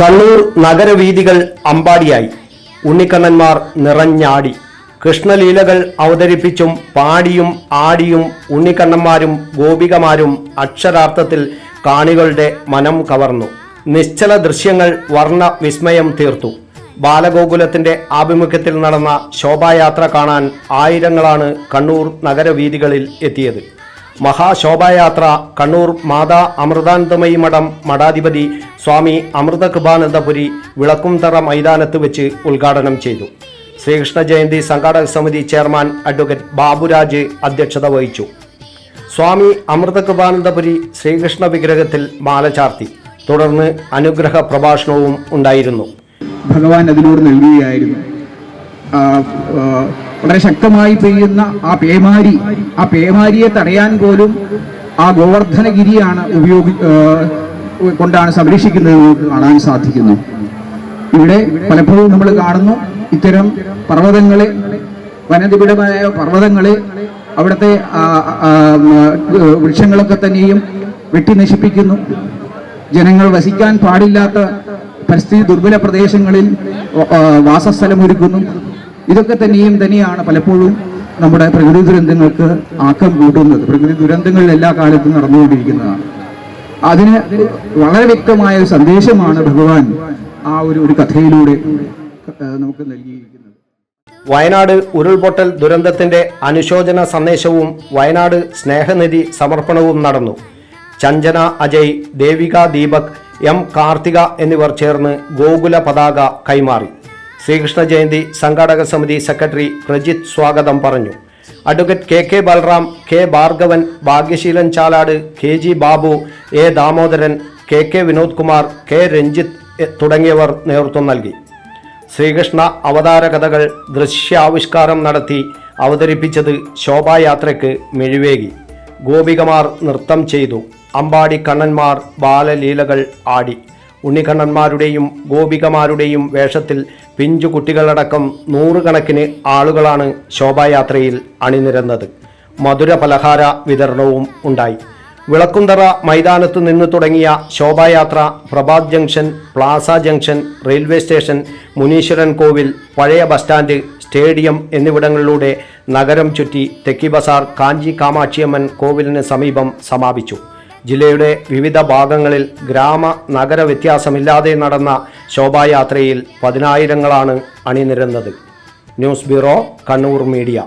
കണ്ണൂർ നഗരവീഥികൾ അമ്പാടിയായി. ഉണ്ണിക്കണ്ണന്മാർ നിറഞ്ഞാടി. കൃഷ്ണലീലകൾ അവതരിപ്പിച്ചും പാടിയും ആടിയും ഉണ്ണിക്കണ്ണന്മാരും ഗോപികമാരും അക്ഷരാർത്ഥത്തിൽ കാണികളുടെ മനം കവർന്നു. നിശ്ചല ദൃശ്യങ്ങൾ വർണ വിസ്മയം തീർത്തു. ബാലഗോകുലത്തിന്റെ ആഭിമുഖ്യത്തിൽ നടന്ന ശോഭായാത്ര കാണാൻ ആയിരങ്ങളാണ് കണ്ണൂർ നഗരവീഥികളിൽ എത്തിയത്. മഹാശോഭായാത്ര കണ്ണൂർ മാതാ അമൃതാനന്ദമയി മഠം മഠാധിപതി സ്വാമി അമൃതകൃപാനന്ദപുരി വിളക്കുംതറ മൈതാനത്ത് വെച്ച് ഉദ്ഘാടനം ചെയ്തു. ശ്രീകൃഷ്ണ ജയന്തി സംഘാടക സമിതി ചെയർമാൻ അഡ്വക്കേറ്റ് ബാബുരാജ് അധ്യക്ഷത വഹിച്ചു. സ്വാമി അമൃതകൃപാനന്ദപുരി ശ്രീകൃഷ്ണ വിഗ്രഹത്തിൽ മാല ചാർത്തി. തുടർന്ന് അനുഗ്രഹ പ്രഭാഷണവും ഉണ്ടായിരുന്നു. ഭഗവാൻ അതിലൂടെ നൽകുകയായിരുന്നു. വളരെ ശക്തമായി പെയ്യുന്ന ആ പേമാരി ആ പേമാരിയെ തടയാൻ പോലും ആ ഗോവർദ്ധനഗിരിയാണ് ഉപയോഗി കൊണ്ടാണ് സംരക്ഷിക്കുന്നത് നമുക്ക് കാണാൻ സാധിക്കുന്നു. ഇവിടെ പലപ്പോഴും നമ്മൾ കാണുന്നു ഇത്തരം പർവതങ്ങളെ വനനിബിഡമായ പർവതങ്ങളെ അവിടുത്തെ വൃക്ഷങ്ങളൊക്കെ തന്നെയും വെട്ടി നശിപ്പിക്കുന്നു. ജനങ്ങൾ വസിക്കാൻ പാടില്ലാത്ത പരിസ്ഥിതി ദുർബല പ്രദേശങ്ങളിൽ വാസസ്ഥലം വാസസ്ഥലമൊരുക്കുന്നു ഇതൊക്കെ തന്നെയും തന്നെയാണ് പലപ്പോഴും നമ്മുടെ പ്രകൃതി ദുരന്തങ്ങൾക്ക് ആക്കം കൂട്ടുന്നത്. പ്രകൃതി ദുരന്തങ്ങൾ എല്ലാ കാലത്തും നടന്നുകൊണ്ടിരിക്കുന്നതാണ്. അതിന് വളരെ വ്യക്തമായ ഒരു സന്ദേശമാണ് ഭഗവാൻ ആ ഒരു ഒരു കഥയിലൂടെ നമുക്ക് നൽകിയിരിക്കുന്നത്. വയനാട് ഉരുൾപൊട്ടൽ ദുരന്തത്തിന്റെ അനുശോചന സന്ദേശവും വയനാട് സ്നേഹനിധി സമർപ്പണവും നടന്നു. ചഞ്ചന അജയ് ദേവിക ദീപക് എം കാർത്തിക എന്നിവർ ചേർന്ന് ഗോകുല പതാക കൈമാറി. ശ്രീകൃഷ്ണ ജയന്തി സംഘാടക സമിതി സെക്രട്ടറി പ്രജിത് സ്വാഗതം പറഞ്ഞു. Advocate K K Balram K Bhargavan Bhagyaseelan Chalad K G Babu A Damodaran K K Vinod Kumar K Ranjith തുടങ്ങിയവർ നേതൃത്വം നൽകി. ശ്രീകൃഷ്ണ അവതാര കഥകൾ ദൃശ്യാവിഷ്കാരം നടത്തി അവതരിപ്പിച്ചത് ശോഭായാത്രയ്ക്ക് മിഴിവേകി. ഗോപികമാർ നൃത്തം ചെയ്തു. അമ്പാടി കണ്ണന്മാർ ബാലലീലകൾ ആടി. ഉണ്ണിക്കണ്ണന്മാരുടെയും ഗോപികമാരുടെയും വേഷത്തിൽ പിഞ്ചു കുട്ടികളടക്കം നൂറുകണക്കിന് ആളുകളാണ് ശോഭായാത്രയിൽ അണിനിരന്നത്. മധുര പലഹാര വിതരണവും ഉണ്ടായി. വിളക്കുന്തറ മൈതാനത്ത് നിന്ന് തുടങ്ങിയ ശോഭായാത്ര Prabhat junction plaza junction railway station Muneeswaran Kovil പഴയ ബസ് സ്റ്റാൻഡ് സ്റ്റേഡിയം എന്നിവിടങ്ങളിലൂടെ നഗരം ചുറ്റി തെക്കി ബസാർ കാഞ്ചി കാമാക്ഷിയമ്മൻ കോവിലിന് സമീപം സമാപിച്ചു. ജില്ലയുടെ വിവിധ ഭാഗങ്ങളിൽ ഗ്രാമ നഗര വ്യത്യാസമില്ലാതെ നടന്ന ശോഭായാത്രയിൽ പതിനായിരങ്ങളാണ് അണിനിരന്നത്. News bureau Kannur media.